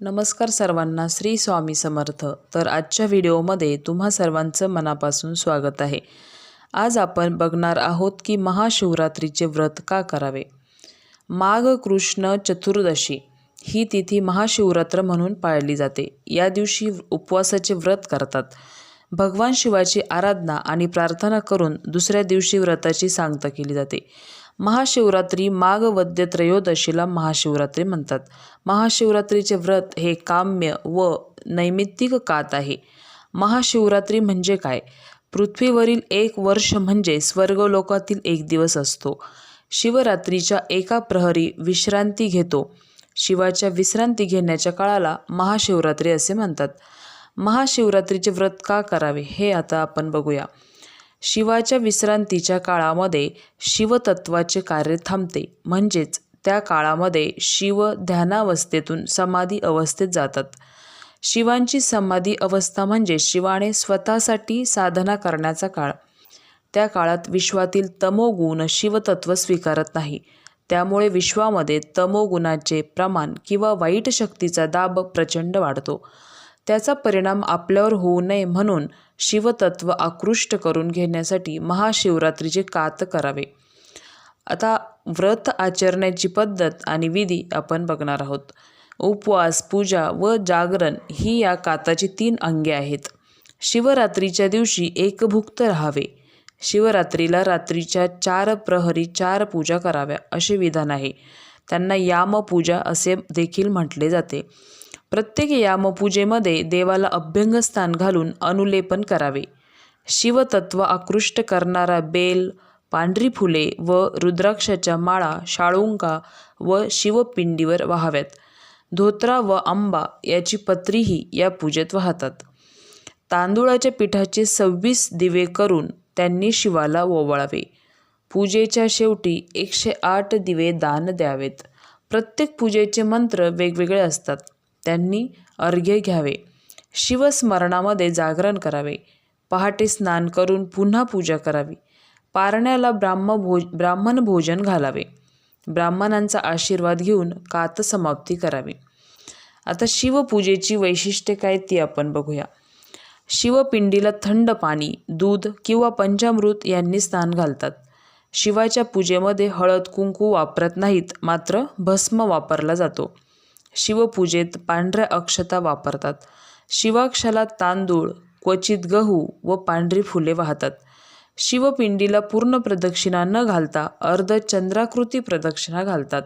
नमस्कार सर्वांना श्री स्वामी समर्थ. तर आजच्या व्हिडिओमध्ये तुम्हा सर्वांचं मनापासून स्वागत आहे. आज आपण बघणार आहोत की महाशिवरात्रीचे व्रत का करावे? माघ कृष्ण चतुर्दशी ही तिथी महाशिवरात्र म्हणून पाळली जाते. या दिवशी उपवासाचे व्रत करतात. भगवान शिवाची आराधना आणि प्रार्थना करून दुसऱ्या दिवशी व्रताची सांगता केली जाते. महाशिवरात्री माघ वद्य त्रयोदशीला महाशिवरात्री म्हणतात. महाशिवरात्रीचे व्रत हे काम्य व नैमित्तिक कात आहे. महाशिवरात्री म्हणजे काय? पृथ्वीवरील एक वर्ष म्हणजे स्वर्गलोकातील एक दिवस असतो. शिवरात्रीच्या एका प्रहरी विश्रांती घेतो. शिवाच्या विश्रांती घेण्याच्या काळाला महाशिवरात्री असे म्हणतात. महाशिवरात्रीचे व्रत का करावे हे आता आपण बघूया. शिवाच्या विश्रांतीच्या काळामध्ये शिवतत्वाचे कार्य थांबते. म्हणजेच त्या काळामध्ये शिव ध्यानावस्थेतून समाधी अवस्थेत जातात. शिवांची समाधी अवस्था म्हणजे शिवाने स्वतःसाठी साधना करण्याचा काळ. त्या काळात विश्वातील तमोगुण शिवतत्व स्वीकारत नाही. त्यामुळे विश्वामध्ये तमोगुणाचे प्रमाण किंवा वाईट शक्तीचा दाब प्रचंड वाढतो. त्याचा परिणाम आपल्यावर होऊ नये म्हणून शिवतत्व आकृष्ट करून घेण्यासाठी महाशिवरात्रीचे कात करावे. आता व्रत आचरण्याची पद्धत आणि विधी आपण बघणार आहोत. उपवास पूजा व जागरण ही या काताची तीन अंगे आहेत. शिवरात्रीच्या दिवशी एकभुक्त राहावे. शिवरात्रीला रात्रीच्या चार प्रहरी चार पूजा कराव्या असे विधान आहे. त्यांना यामपूजा असे देखील म्हटले जाते. प्रत्येक यामपूजेमध्ये देवाला अभ्यंगस्थान घालून अनुलेपन करावे. शिवतत्व आकृष्ट करणारा बेल पांढरी फुले व रुद्राक्षाच्या माळा शाळुंका व शिवपिंडीवर वाहाव्यात. धोत्रा व आंबा याची पत्रीही या पूजेत वाहतात. तांदुळाच्या पिठाचे सव्वीस दिवे करून त्यांनी शिवाला ओवाळावे. पूजेच्या शेवटी एकशे आठ दिवे दान द्यावेत. प्रत्येक पूजेचे मंत्र वेगवेगळे असतात. त्यांनी अर्घ्य घ्यावे. शिवस्मरणामध्ये जागरण करावे. पहाटे स्नान करून पुन्हा पूजा करावी. पारण्याला ब्राह्म भोज ब्राह्मण भोजन घालावे. ब्राह्मणांचा आशीर्वाद घेऊन कात समाप्ती करावी. आता शिवपूजेची वैशिष्ट्ये काय ती आपण बघूया. शिवपिंडीला थंड पाणी दूध किंवा पंचामृत यांनी स्नान घालतात. शिवाच्या पूजेमध्ये हळद कुंकू वापरत नाहीत मात्र भस्म वापरला जातो. शिवपूजेत पांढऱ्या अक्षता वापरतात. शिवाक्षाला तांदूळ क्वचित गहू व पांढरी फुले वाहतात. शिवपिंडीला पूर्ण प्रदक्षिणा न घालता अर्धचंद्राकृती प्रदक्षिणा घालतात.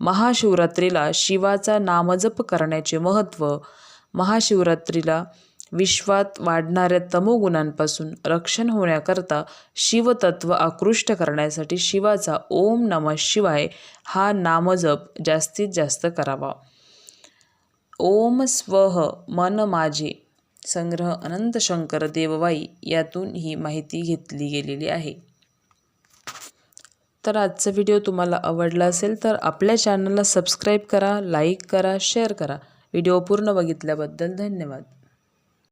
महाशिवरात्रीला शिवाचा नामजप करण्याचे महत्त्व महाशिवरात्रीला विश्वात वाढणाऱ्या तमोगुणांपासून रक्षण होण्याकरता शिवतत्व आकृष्ट करण्यासाठी शिवाचा ओम नम शिवाय हा नामजप जास्तीत जास्त करावा. ओम स्वह मन माझे संग्रह अनंत शंकर देववाई यातून ही माहिती घेतली गेलेली आहे. तर आजचा व्हिडिओ तुम्हाला आवडला असेल तर आपल्या चॅनलला सबस्क्राईब करा लाईक करा शेअर करा. व्हिडिओ पूर्ण बघितल्याबद्दल धन्यवाद.